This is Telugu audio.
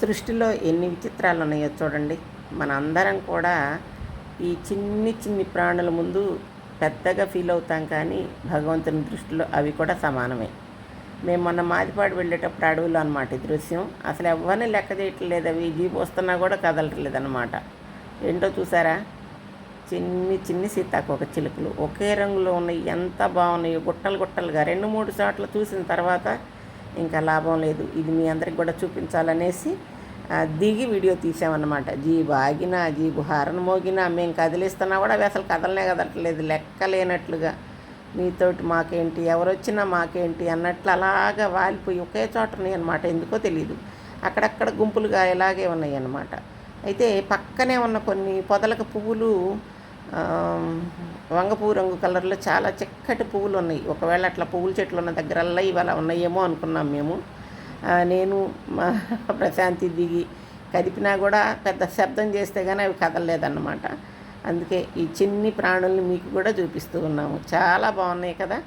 సృష్టిలో ఎన్ని విచిత్రాలు ఉన్నాయో చూడండి. మన అందరం కూడా ఈ చిన్ని చిన్ని ప్రాణుల ముందు పెద్దగా ఫీల్ అవుతాం కానీ భగవంతుని దృష్టిలో అవి కూడా సమానమే. మేము మొన్న మాదిపాడు వెళ్ళేటప్పుడు అడవులు అనమాట ఈ దృశ్యం. అసలు ఎవరిని లెక్క చేయట్లేదు అవి జీపు వస్తున్నా కూడా కదలట్లేదు అనమాట ఏంటో చూసారా? చిన్ని చిన్ని సీతాకోక చిలుకలు. ఒకే రంగులో ఉన్నాయి. ఎంత బాగున్నాయో గుట్టలు గుట్టలుగా. రెండు మూడు చోట్ల చూసిన తర్వాత ఇంకా లాభం లేదు. ఇది మీ అందరికి కూడా చూపించాలనేసి దిగి వీడియో తీసామన్నమాట. జీబు ఆగినా జీబు హారన్ మోగినా మేము కదిలిస్తున్నా కూడా అవి అసలు కదలనే కదలట్లేదు. లెక్క లేనట్లుగా మీతోటి మాకేంటి ఎవరొచ్చినా మాకేంటి అన్నట్లు అలాగా వాలిపోయి ఒకే చోట ఉన్నాయి అనమాట ఎందుకో తెలియదు అక్కడక్కడ గుంపులుగా ఇలాగే ఉన్నాయి అన్నమాట అయితే పక్కనే ఉన్న కొన్ని పొదలకు పువ్వులు వంగపువ్వు రంగు కలర్లో చాలా చక్కటి పువ్వులు ఉన్నాయి ఒకవేళ అట్లా పువ్వుల చెట్లు ఉన్న దగ్గరల్లా ఇవాళ ఉన్నాయేమో అనుకున్నాం మేము. నేను మా ప్రశాంతి దిగి కదిపినా కూడా పెద్ద శబ్దం చేస్తే కానీ అవి కదలలేదన్నమాట. అందుకే ఈ చిన్ని ప్రాణుల్ని మీకు కూడా చూపిస్తూ ఉన్నాము. చాలా బాగున్నాయి కదా?